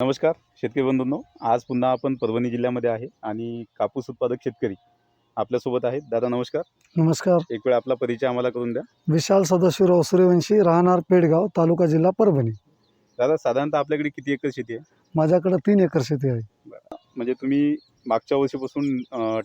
नमस्कार शेतकरी बंधूंनो. आज पुन्हा आपण परभणी जिल्ह्यामध्ये आहे आणि कापूस उत्पादक शेतकरी आपल्यासोबत आहेत. दादा नमस्कार. नमस्कार. एक वेळ आपला परिचय आम्हाला करून द्या. विशाल सदाशिवराव सूर्यवंशी राहणार पेडगाव तालुका जिल्हा परभणी. दादा साधारणतः आपल्याकडे किती एकर शेती आहे? माझ्याकडे तीन एकर शेती आहे. म्हणजे तुम्ही मागच्या वर्षीपासून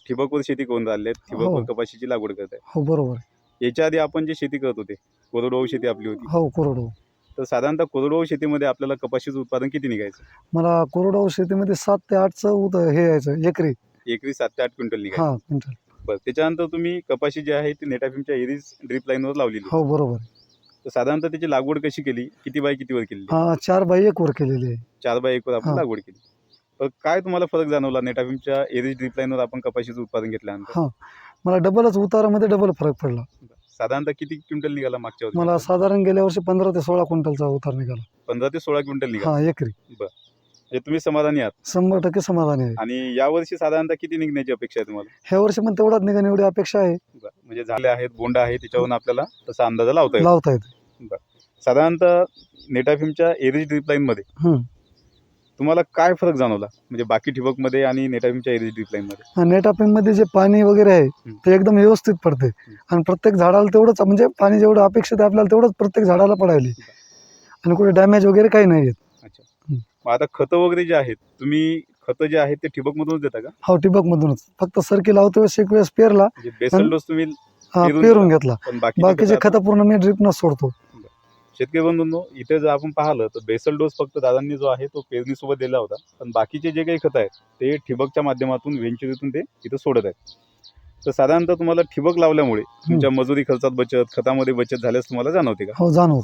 ठिबकवर शेती करून राहिले आहेत ठिबकवर हो. कपाशीची लागवड करत आहे हो बरोबर. याच्या आधी आपण जे शेती करत होते कोरडवाहू शेती आपली होती. हो कोरडवाहू. तर साधारणतः कोरडवाहू शेतीमध्ये आपल्याला कपाशीचं उत्पादन किती निघायचं? मला कोरडवाहू शेतीमध्ये सात ते आठचं उत हे यायचं एकरी. एकरी सात ते आठ क्विंटल निघायचं. हा क्विंटल. बरं त्याच्यानंतर तुम्ही कपाशी जी आहे ती नेटाफिमच्या एरीज ड्रीप लाईनवर लावलेली. आहे. हो बरोबर. तर साधारणतः त्याची लागवड कशी केली? किती बाय कितीवर केली हा चार बाय एक वर केलेली आहे. चार बाय एकवर आपण हा. लागवड केली. तर काय तुम्हाला फरक जाणवला नेटाफिमच्या एरीज ड्रीप लाईनवर आपण कपाशीचं उत्पादन घेतल्यानंतर? मला डबलच उतारामध्ये डबल फरक पडला. साधारणतः किती क्विंटल निघाला मागच्या वर्षी? मला साधारण गेल्या वर्षी पंधरा ते सोळा क्विंटलचा उतार निघाला. पंधरा ते सोळा क्विंटल निघाला? हा एकरी. म्हणजे तुम्ही समाधानी आहात? शंभर टक्के समाधानी आहे. आणि या वर्षी साधारणतः किती निघण्याची अपेक्षा आहे तुम्हाला? ह्या वर्षी पण तेवढाच निघाण एवढी अपेक्षा आहे. बरं. म्हणजे झाले आहेत बोंड आहे त्याच्यावरून आपल्याला तसा अंदाजा लावता येईल लावता येते. साधारणतः नेटाफिमच्या एरीज ड्रीप लाईनमध्ये हम्म. तुम्हाला काय फरक जाणवला? म्हणजे बाकी ठिबकमध्ये आणि नेटाफिमच्या एरीज लाईनमध्ये? नेटापिंगमध्ये जे पाणी वगैरे आहे ते एकदम व्यवस्थित पडते आणि प्रत्येक झाडाला तेवढंच म्हणजे पाणी जेवढं अपेक्षित आहे आपल्याला तेवढंच प्रत्येक झाडाला पडायली आणि कुठे डॅमेज वगैरे काही नाही येत. अच्छा. मग आता खतं वगैरे जे आहेत तुम्ही खतं जे आहेत ते ठिबकमधूनच देता का? हो ठिबक मधूनच फक्त सरकी लावतो वेळेस एक वेळेस पेरला. म्हणजे बेसल डोस तुम्ही हा, पेरून घेतला. बाकीचे खतं पूर्ण मी ड्रिपनच सोडतो. शेतकरी बंधूंनो इथे जर आपण पाहिलं तर बेसल डोस फक्त दादांनी जो आहे तो पेरणीसोबत दिला होता. पण बाकीचे जे काही खतं आहेत ते ठिबकच्या माध्यमातून वेंचुरीतून ते इथं सोडत आहेत. तर साधारणतः तुम्हाला ठिबक लावल्यामुळे तुमच्या मजुरी खर्चात बचत खतामध्ये बचत झाल्यास तुम्हाला जाणवते का? हो जाणवत.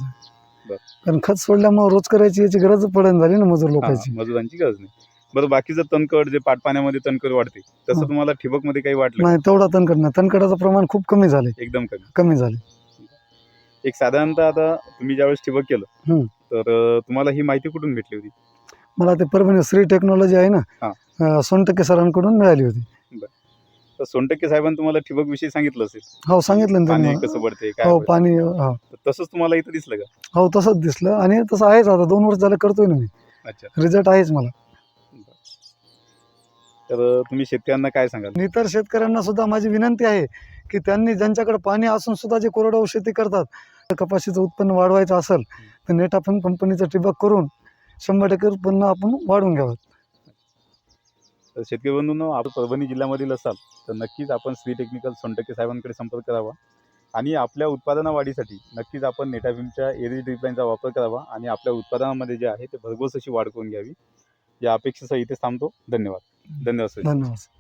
कारण खत सोडल्यामुळे रोज करायची याची गरज पडून झाली ना मजूर लोकांची. मजुरांची गरज नाही. बरं बाकीचं तणकड जे पाटपाण्यामध्ये तणकड वाढते तसं. तुम्हाला ठिबकमध्ये काही वाटलं? नाही तेवढा तणकड नाही. तणकडाचं प्रमाण खूप कमी झाले एकदम कमी. कमी झाले एक साधारणतः आता तुम्ही ज्यावेळेस ठिबक केलं हम्म. तर तुम्हाला ही माहिती कुठून भेटली होती? मला ते परभणी श्री टेक्नॉलॉजी आहे हा. ना सोनटक्के सरांकडून मिळाली होती. तर सोनटक्के साहेबांनी तुम्हाला ठिबक विषयी सांगितलं असेल. हो सांगितलं ना पाणी त्यांनी कसं पडते काय हो पडते. पाणी हा. तर तसंच तुम्हाला इथं दिसलं का? हो तसंच दिसलं. आणि तसं आहेच आता दोन वर्ष झालं करतोय ना मी. अच्छा. रिझल्ट आहेच मला. तर तुम्ही शेतकऱ्यांना काय सांगाल? आणि इतर शेतकऱ्यांना सुद्धा माझी विनंती आहे की त्यांनी ज्यांच्याकडे पाणी असून सुद्धा जे कोरडवाहू शेती करतात तर कपाशीचं उत्पन्न वाढवायचं असेल तर नेटाफिन कंपनीचं ठिबक करून शंभर टक्के उत्पन्न आपण वाढवून घ्यावं. तर शेतकरी बंधूंनो आपण परभणी जिल्ह्यामधील असाल तर नक्कीच आपण श्री टेक्निकल सोनटक्के साहेबांकडे संपर्क करावा. आणि आपल्या उत्पादना वाढीसाठी नक्कीच आपण नेटाफिमच्या एरी ड्रिपलाईनचा वापर करावा आणि आपल्या उत्पादनामध्ये जे आहे ते भरघोस अशी वाढ करून घ्यावी. या अपेक्षेसह इथे थांबतो. धन्यवाद. धन्यवाद धन्यवाद